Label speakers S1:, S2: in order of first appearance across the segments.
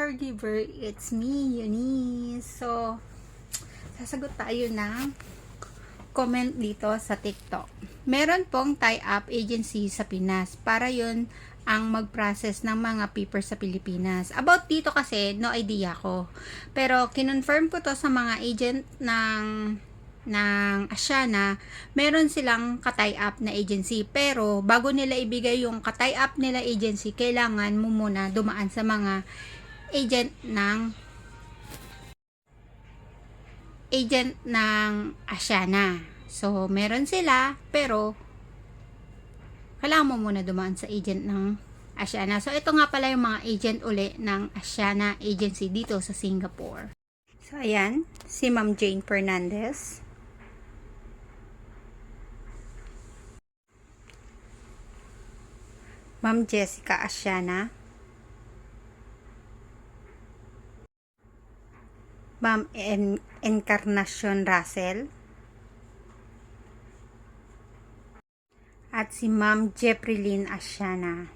S1: caregiver, it's me, Eunice. So, sasagot tayo ng comment dito sa TikTok. Meron pong tie-up agency sa Pinas para yun ang mag-process ng mga papers sa Pilipinas. About dito kasi, no idea ko. Pero, kinonfirm ko to sa mga agent ng ng Asiana, meron silang ka-tie up na agency. Pero, bago nila ibigay yung ka-tie up nila agency, kailangan mo muna dumaan sa mga agent ng agent ng Asiana. So, meron sila, pero kailangan mo muna dumaan sa agent ng Asiana. So, ito nga pala yung mga agent uli ng Asiana Agency dito sa Singapore. So, ayan, si Ma'am Jane Fernandez. Ma'am Jessica Asiana. Ma'am en Encarnacion Russell. At si Ma'am Jeffrelyn Asiana.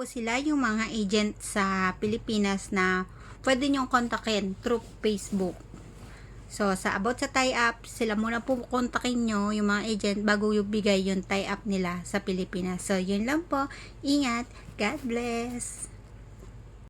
S1: Po sila yung mga agent sa Pilipinas na pwede nyong kontakin through Facebook. So, sa about sa tie-up, sila muna po kontakin nyo yung mga agent bago yung bigay yung tie-up nila sa Pilipinas. So, yun lang po. Ingat. God bless.